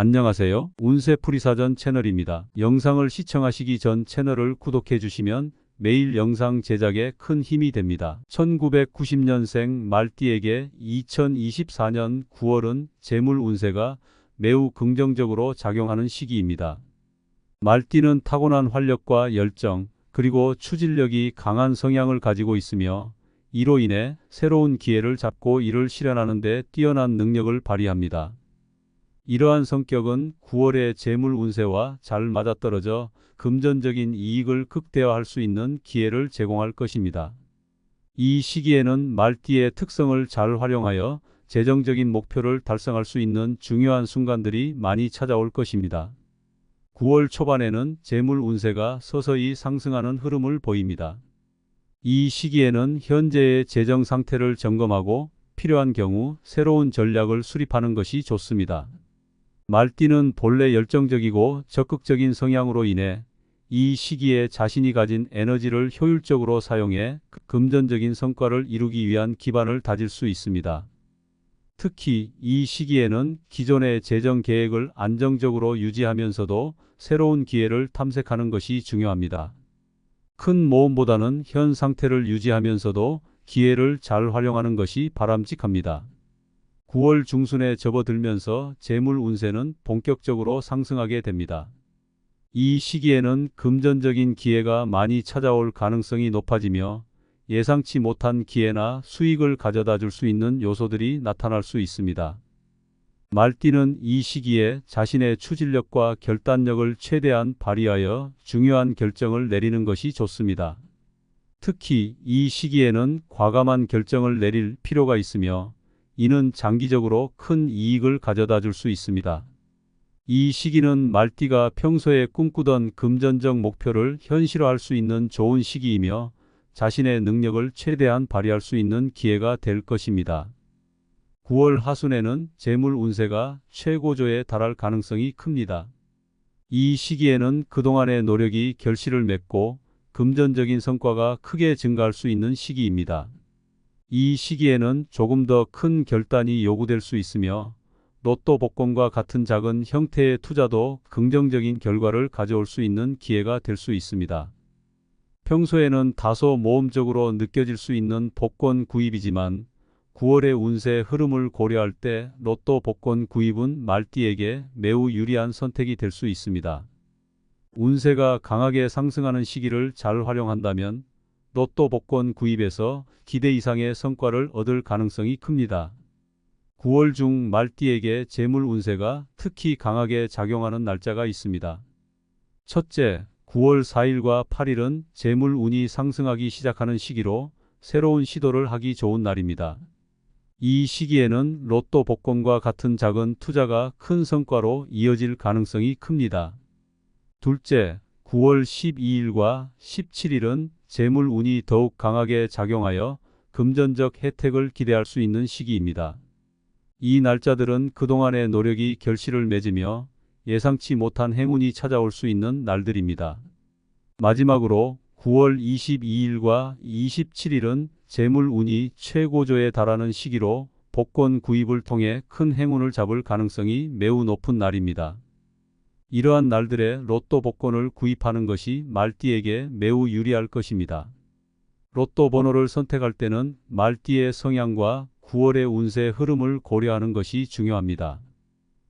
안녕하세요. 운세풀이사전 채널입니다. 영상을 시청하시기 전 채널을 구독해 주시면 매일 영상 제작에 큰 힘이 됩니다. 1990년생 말띠에게 2024년 9월은 재물 운세가 매우 긍정적으로 작용하는 시기입니다. 말띠는 타고난 활력과 열정, 그리고 추진력이 강한 성향을 가지고 있으며 이로 인해 새로운 기회를 잡고 이를 실현하는 데 뛰어난 능력을 발휘합니다. 이러한 성격은 9월의 재물 운세와 잘 맞아떨어져 금전적인 이익을 극대화할 수 있는 기회를 제공할 것입니다. 이 시기에는 말띠의 특성을 잘 활용하여 재정적인 목표를 달성할 수 있는 중요한 순간들이 많이 찾아올 것입니다. 9월 초반에는 재물 운세가 서서히 상승하는 흐름을 보입니다. 이 시기에는 현재의 재정 상태를 점검하고 필요한 경우 새로운 전략을 수립하는 것이 좋습니다. 말띠는 본래 열정적이고 적극적인 성향으로 인해 이 시기에 자신이 가진 에너지를 효율적으로 사용해 금전적인 성과를 이루기 위한 기반을 다질 수 있습니다. 특히 이 시기에는 기존의 재정 계획을 안정적으로 유지하면서도 새로운 기회를 탐색하는 것이 중요합니다. 큰 모험보다는 현 상태를 유지하면서도 기회를 잘 활용하는 것이 바람직합니다. 9월 중순에 접어들면서 재물 운세는 본격적으로 상승하게 됩니다. 이 시기에는 금전적인 기회가 많이 찾아올 가능성이 높아지며 예상치 못한 기회나 수익을 가져다 줄 수 있는 요소들이 나타날 수 있습니다. 말띠는 이 시기에 자신의 추진력과 결단력을 최대한 발휘하여 중요한 결정을 내리는 것이 좋습니다. 특히 이 시기에는 과감한 결정을 내릴 필요가 있으며 이는 장기적으로 큰 이익을 가져다 줄 수 있습니다. 이 시기는 말띠가 평소에 꿈꾸던 금전적 목표를 현실화할 수 있는 좋은 시기이며 자신의 능력을 최대한 발휘할 수 있는 기회가 될 것입니다. 9월 하순에는 재물 운세가 최고조에 달할 가능성이 큽니다. 이 시기에는 그동안의 노력이 결실을 맺고 금전적인 성과가 크게 증가할 수 있는 시기입니다. 이 시기에는 조금 더 큰 결단이 요구될 수 있으며 로또 복권과 같은 작은 형태의 투자도 긍정적인 결과를 가져올 수 있는 기회가 될 수 있습니다. 평소에는 다소 모험적으로 느껴질 수 있는 복권 구입이지만 9월의 운세 흐름을 고려할 때 로또 복권 구입은 말띠에게 매우 유리한 선택이 될 수 있습니다. 운세가 강하게 상승하는 시기를 잘 활용한다면 로또 복권 구입에서 기대 이상의 성과를 얻을 가능성이 큽니다. 9월 중 말띠에게 재물 운세가 특히 강하게 작용하는 날짜가 있습니다. 첫째, 9월 4일과 8일은 재물 운이 상승하기 시작하는 시기로 새로운 시도를 하기 좋은 날입니다. 이 시기에는 로또 복권과 같은 작은 투자가 큰 성과로 이어질 가능성이 큽니다. 둘째, 9월 12일과 17일은 재물 운이 더욱 강하게 작용하여 금전적 혜택을 기대할 수 있는 시기입니다. 이 날짜들은 그동안의 노력이 결실을 맺으며 예상치 못한 행운이 찾아올 수 있는 날들입니다. 마지막으로 9월 22일과 27일은 재물 운이 최고조에 달하는 시기로 복권 구입을 통해 큰 행운을 잡을 가능성이 매우 높은 날입니다. 이러한 날들에 로또 복권을 구입하는 것이 말띠에게 매우 유리할 것입니다. 로또 번호를 선택할 때는 말띠의 성향과 9월의 운세 흐름을 고려하는 것이 중요합니다.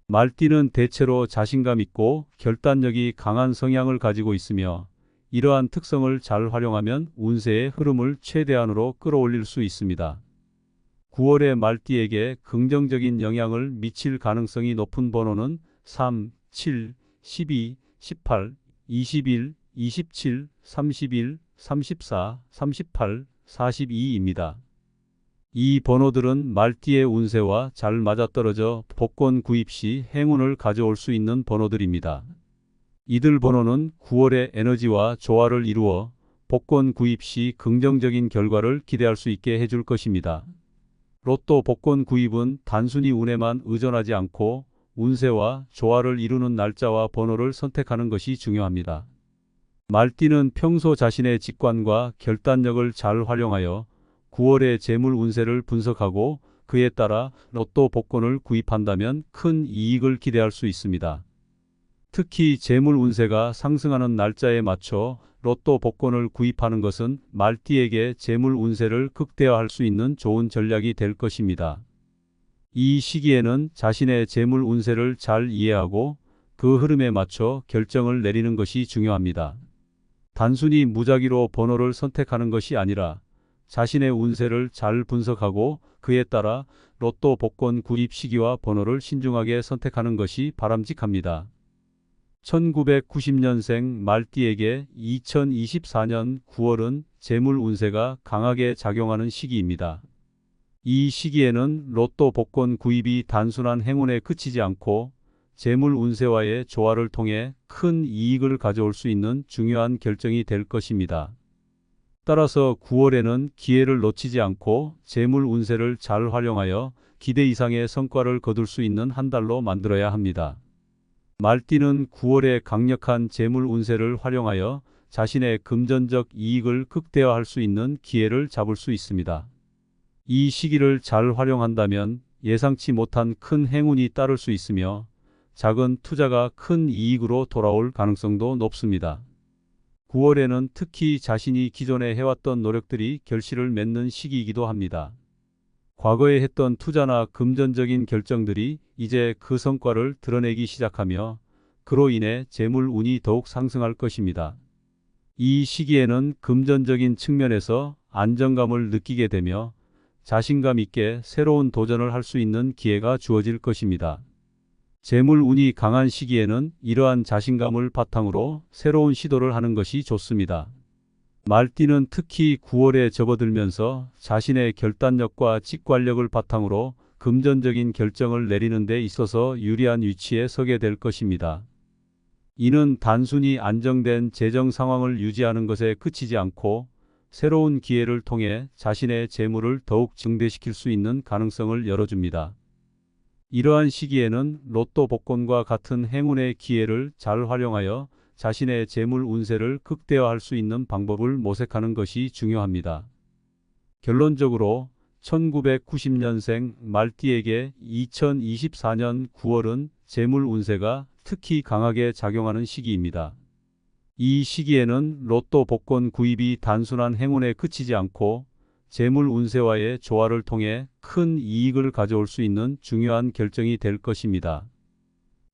말띠는 대체로 자신감 있고 결단력이 강한 성향을 가지고 있으며 이러한 특성을 잘 활용하면 운세의 흐름을 최대한으로 끌어올릴 수 있습니다. 9월의 말띠에게 긍정적인 영향을 미칠 가능성이 높은 번호는 3, 7, 12, 18, 21, 27, 31, 34, 38, 42입니다. 이 번호들은 말띠의 운세와 잘 맞아떨어져 복권 구입 시 행운을 가져올 수 있는 번호들입니다. 이들 번호는 9월의 에너지와 조화를 이루어 복권 구입 시 긍정적인 결과를 기대할 수 있게 해줄 것입니다. 로또 복권 구입은 단순히 운에만 의존하지 않고 운세와 조화를 이루는 날짜와 번호를 선택하는 것이 중요합니다. 말띠는 평소 자신의 직관과 결단력을 잘 활용하여 9월의 재물 운세를 분석하고 그에 따라 로또 복권을 구입한다면 큰 이익을 기대할 수 있습니다. 특히 재물 운세가 상승하는 날짜에 맞춰 로또 복권을 구입하는 것은 말띠에게 재물 운세를 극대화할 수 있는 좋은 전략이 될 것입니다. 이 시기에는 자신의 재물 운세를 잘 이해하고 그 흐름에 맞춰 결정을 내리는 것이 중요합니다. 단순히 무작위로 번호를 선택하는 것이 아니라 자신의 운세를 잘 분석하고 그에 따라 로또 복권 구입 시기와 번호를 신중하게 선택하는 것이 바람직합니다. 1990년생 말띠에게 2024년 9월은 재물 운세가 강하게 작용하는 시기입니다. 이 시기에는 로또 복권 구입이 단순한 행운에 그치지 않고 재물 운세와의 조화를 통해 큰 이익을 가져올 수 있는 중요한 결정이 될 것입니다. 따라서 9월에는 기회를 놓치지 않고 재물 운세를 잘 활용하여 기대 이상의 성과를 거둘 수 있는 한 달로 만들어야 합니다. 말띠는 9월에 강력한 재물 운세를 활용하여 자신의 금전적 이익을 극대화할 수 있는 기회를 잡을 수 있습니다. 이 시기를 잘 활용한다면 예상치 못한 큰 행운이 따를 수 있으며 작은 투자가 큰 이익으로 돌아올 가능성도 높습니다. 9월에는 특히 자신이 기존에 해왔던 노력들이 결실을 맺는 시기이기도 합니다. 과거에 했던 투자나 금전적인 결정들이 이제 그 성과를 드러내기 시작하며 그로 인해 재물 운이 더욱 상승할 것입니다. 이 시기에는 금전적인 측면에서 안정감을 느끼게 되며 자신감 있게 새로운 도전을 할 수 있는 기회가 주어질 것입니다. 재물 운이 강한 시기에는 이러한 자신감을 바탕으로 새로운 시도를 하는 것이 좋습니다. 말띠는 특히 9월에 접어들면서 자신의 결단력과 직관력을 바탕으로 금전적인 결정을 내리는 데 있어서 유리한 위치에 서게 될 것입니다. 이는 단순히 안정된 재정 상황을 유지하는 것에 그치지 않고 새로운 기회를 통해 자신의 재물을 더욱 증대시킬 수 있는 가능성을 열어줍니다. 이러한 시기에는 로또 복권과 같은 행운의 기회를 잘 활용하여 자신의 재물 운세를 극대화할 수 있는 방법을 모색하는 것이 중요합니다. 결론적으로 1990년생 말띠에게 2024년 9월은 재물 운세가 특히 강하게 작용하는 시기입니다. 이 시기에는 로또 복권 구입이 단순한 행운에 그치지 않고 재물 운세와의 조화를 통해 큰 이익을 가져올 수 있는 중요한 결정이 될 것입니다.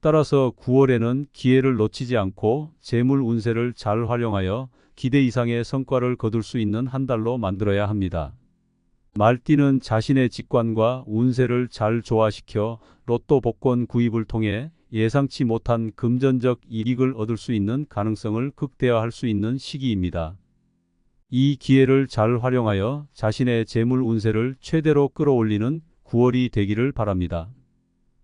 따라서 9월에는 기회를 놓치지 않고 재물 운세를 잘 활용하여 기대 이상의 성과를 거둘 수 있는 한 달로 만들어야 합니다. 말띠는 자신의 직관과 운세를 잘 조화시켜 로또 복권 구입을 통해 예상치 못한 금전적 이익을 얻을 수 있는 가능성을 극대화할 수 있는 시기입니다. 이 기회를 잘 활용하여 자신의 재물 운세를 최대로 끌어올리는 9월이 되기를 바랍니다.